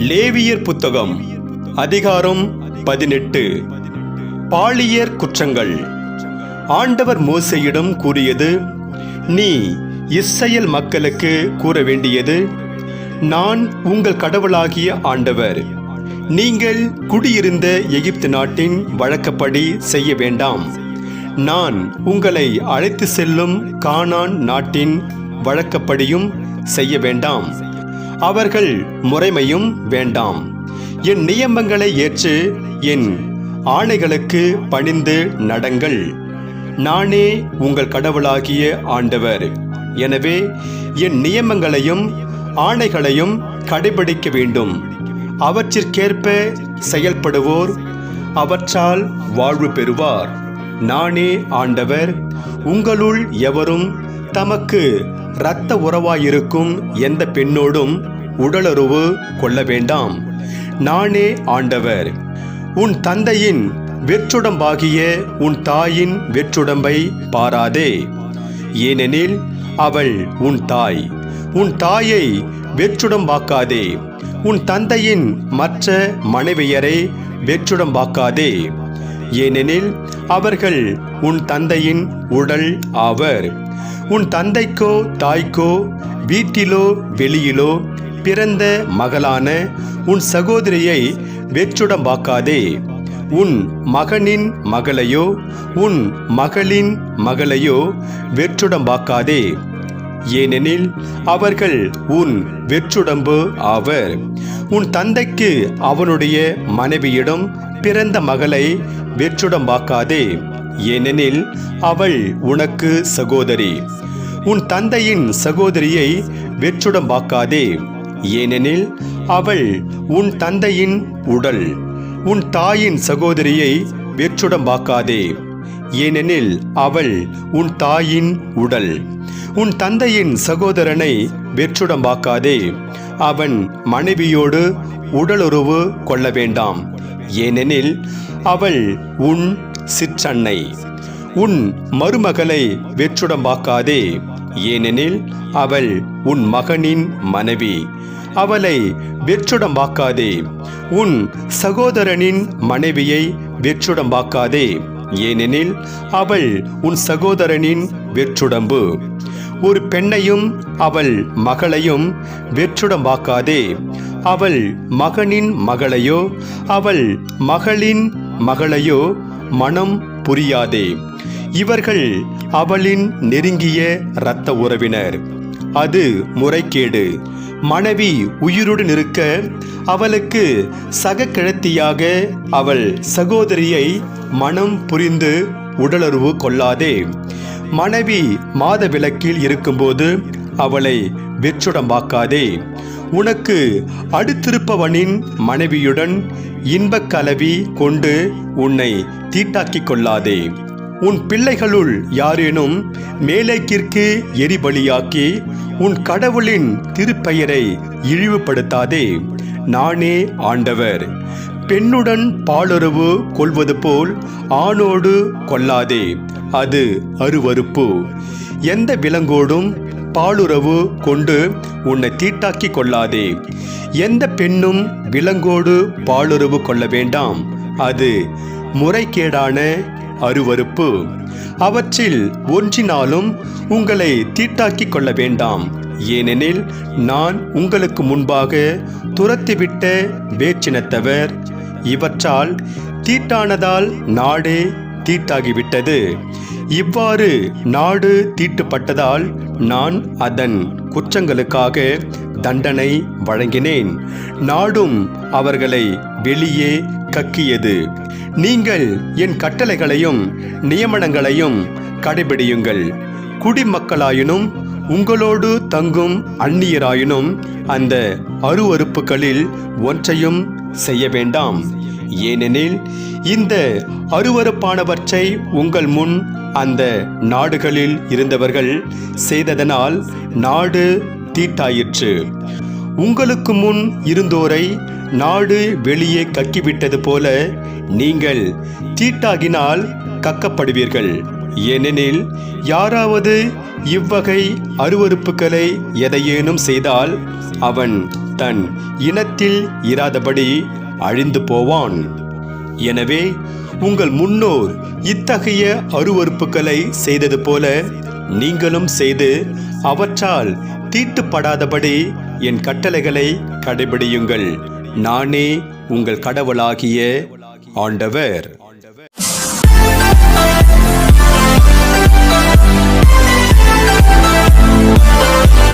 லேவியர் புத்தகம் அதிகாரம் பதினெட்டு. பாலியர் குற்றங்கள். ஆண்டவர் மோசையிடம் கூறியது நீ இஸ்ரையல் மக்களுக்கு கூற வேண்டியது நான் உங்கள் கடவுளாகிய ஆண்டவர். நீங்கள் குடியிருந்த எகிப்து நாட்டின் வழக்கப்படி செய்ய வேண்டாம். நான் உங்களை அழைத்து செல்லும் கானான் நாட்டின் வழக்கப்படியும் செய்ய வேண்டாம். அவர்கள் முறைமையும் வேண்டாம். என் நியமங்களை ஏற்று என் ஆணைகளுக்கு பணிந்து நடங்கள். நானே உங்கள் கடவுளாகிய ஆண்டவர். எனவே என் நியமங்களையும் ஆணைகளையும் கடைபிடிக்க வேண்டும். அவற்றிற்கேற்ப செயல்படுவோர் அவற்றால் வாழ்வு பெறுவார். நானே ஆண்டவர் உங்களுள் எவரும் தமக்கு இரத்த உறவாயிருக்கும் எந்த பெண்ணோடும் உடலுறவு கொள்ள வேண்டாம். நானே ஆண்டவர். உன் தந்தையின் வெற்றுடம்பாகிய உன் தாயின் வெற்றுடம்பை பாராதே. ஏனெனில் அவள் உன் தாய். உன் தாயை வெற்றுடம்பாக்காதே. உன் தந்தையின் மற்ற மனைவியரை வெற்றுடம்பாக்காதே. ஏனெனில் அவர்கள் உன் தந்தையின் உடல் ஆவர். உன் தந்தைக்கோ தாய்க்கோ வீட்டிலோ வெளியிலோ பிறந்த மகளான உன் சகோதரியை வெற்றுடம்பாக்காதே. உன் மகனின் மகளையோ உன் மகளின் மகளையோ வெற்றுடம்பாக்காதே. ஏனெனில் அவர்கள் உன் வெற்றுடம்பு ஆவர். உன் தந்தைக்கு அவனுடைய மனைவியிடம் பிறந்த மகளை வெற்றுடம்பாக்காதே. ஏனெனில் அவள் உனக்கு சகோதரி. உன் தந்தையின் சகோதரியை வெற்றுடம்பாக்காதே. ஏனெனில் அவள் உன் தந்தையின் உடல் உன் தாயின் சகோதரியை வெற்றுடம்பாக்காதே. ஏனெனில் அவள் உன் தாயின் உடல் உன் தந்தையின் சகோதரனை வெற்றுடம்பாக்காதே. அவன் மனைவியோடு உடலுறவு கொள்ள வேண்டாம். ஏனெனில் அவள் உன் சிற்றன்னை. உன் மருமகளை வெற்றுடம்பாக்காதே. ஏனெனில் அவள் உன் மகனின் மனைவி. அவளை வெற்றுடம்பாக்காதே. உன் சகோதரனின் மனைவியை வெற்றுடம்பாக்காதே. ஏனெனில் அவள் உன் சகோதரனின் வெற்றுடம்பு. ஒரு பெண்ணையும் அவள் மகளையும் வெற்றுடம்பாக்காதே. அவள் மகனின் மகளையோ? அவள் மகளின் மகளையோ மனம் புரியாதே. இவர்கள் அவளின் நெருங்கிய இரத்த உறவினர். அது முறைகேடு. மனைவி உயிருடன் இருக்க அவளுக்கு சக கிழத்தியாக அவள் சகோதரியை மனம் புரிந்து உடலுறவு கொள்ளாதே. மனைவி மாதவிலக்கில் இருக்கும்போது அவளை வெற்றுடம்பாக்காதே உனக்கு அடுத்திருப்பவனின் மனைவியுடன் இன்பக் கலவி கொண்டு உன்னை தீட்டாக்கிக் கொள்ளாதே. உன் பிள்ளைகளுள் யாரேனும் மேலேக்கிற்கு எரிபலியாக்கி உன் கடவுளின் திருப்பெயரை இழிவுபடுத்தாதே. நானே ஆண்டவர். பெண்ணுடன் பாலுறவு கொள்வது போல் ஆணோடு கொள்ளாதே. அது அருவருப்பு. எந்த விலங்கோடும் பாலுறவு கொண்டு உன்னை தீட்டாக்கி கொள்ளாதே. எந்த பெண்ணும் விலங்கோடு பாலுறவு கொள்ள வேண்டாம். அது முறைகேடான அருவருப்பு. அவற்றில் ஒன்றினாலும் உங்களை தீட்டாக்கி கொள்ள வேண்டாம். ஏனெனில் நான் உங்களுக்கு முன்பாக துரத்திவிட்ட வேற்றினத்தவர் இவற்றால் தீட்டானதால் நாடே தீட்டாகிவிட்டது. இவ்வாறு நாடு தீட்டுப்பட்டதால் நான் அதன் குற்றங்களுக்காக தண்டனை வழங்கினேன். நாடும் அவர்களை வெளியே கக்கியது. நீங்கள் என் கட்டளைகளையும் நியமனங்களையும் கடைபிடியுங்கள். குடிமக்களாயினும் உங்களோடு தங்கும் அந்நியராயினும் அந்த அருவறுப்புகளில் ஒன்றையும் செய்ய வேண்டாம். ஏனெனில் இந்த அருவறுப்பானவற்றை உங்கள் முன் அந்த நாடுகளில் இருந்தவர்கள் செய்ததனால் நாடு தீட்டாயிற்று. உங்களுக்கு முன் இருந்தோரை நாடு வெளியே கக்கிவிட்டது போல நீங்கள் தீட்டாகினால் கக்கப்படுவீர்கள். ஏனெனில் யாராவது இவ்வகை அருவருப்புகளை எதையேனும் செய்தால் அவன் தன் இனத்தில் இராதபடி அழிந்து போவான். எனவே உங்கள் முன்னோர் இத்தகைய அருவருப்புகளை செய்தது போல நீங்களும் செய்து அவற்றால் தீட்டுப்படாதபடி என் கட்டளைகளை கடைபிடியுங்கள். நானே உங்கள் கடவுளாகிய ஆண்டவர்.